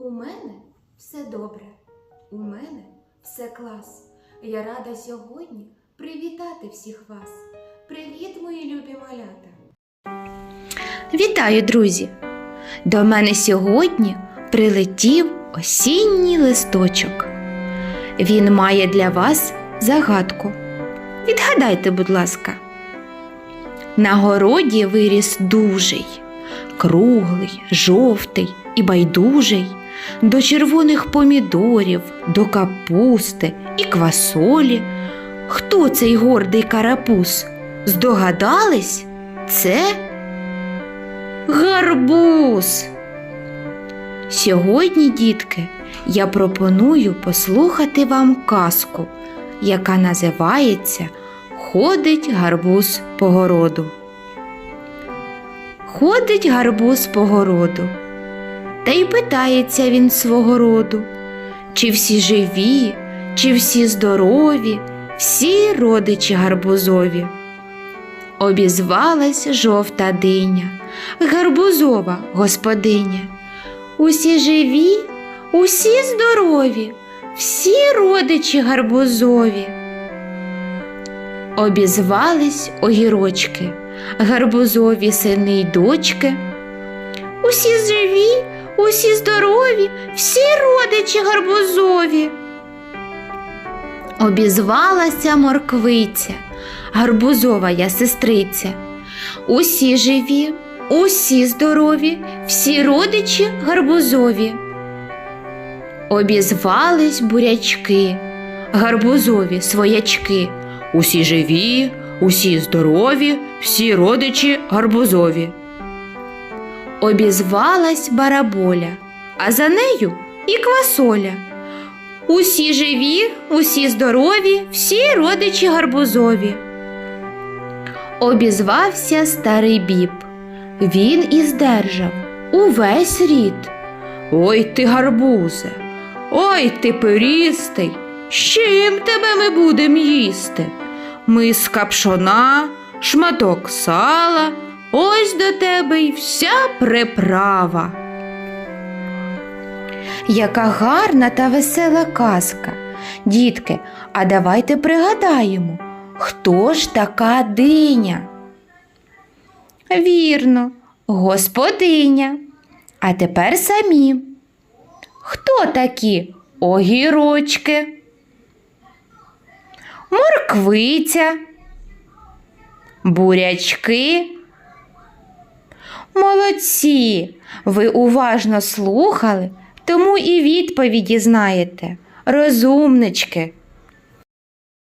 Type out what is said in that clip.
У мене все добре. У мене все клас. Я рада сьогодні привітати всіх вас. Привіт, мої любі малята! Вітаю, друзі! До мене сьогодні прилетів осінній листочок. Він має для вас загадку. Відгадайте, будь ласка. На городі виріс дужий, круглий, жовтий і байдужий, до червоних помідорів, до капусти і квасолі. Хто цей гордий карапуз? Здогадались? Це Гарбуз. Сьогодні, дітки, я пропоную послухати вам казку, яка називається Ходить гарбуз по городу. Ходить гарбуз по городу, та й питається він свого роду, чи всі живі, чи всі здорові, всі родичі гарбузові. Обізвалась жовта диня, гарбузова господиня. Усі живі, усі здорові, всі родичі гарбузові. Обізвались огірочки, гарбузові сини й дочки. Усі живі, усі здорові, всі родичі гарбузові. Обізвалася морквиця, гарбузова я сестриця. Усі живі, усі здорові, всі родичі гарбузові. Обізвались бурячки, гарбузові своячки. Усі живі, усі здорові, всі родичі гарбузові. Обізвалась бараболя, а за нею і квасоля. Усі живі, усі здорові, всі родичі гарбузові. Обізвався старий біб. Він і здержав увесь рід. Ой ти, гарбузе, ой ти пирістий, з чим тебе ми будем їсти? Миска пшона, шматок сала, ось до тебе й вся приправа. Яка гарна та весела казка. Дітки, а давайте пригадаємо, хто ж така диня? Вірно, господиня. А тепер самі. Хто такі огірочки? Морквиця, бурячки. Молодці! Ви уважно слухали, тому і відповіді знаєте. Розумнички.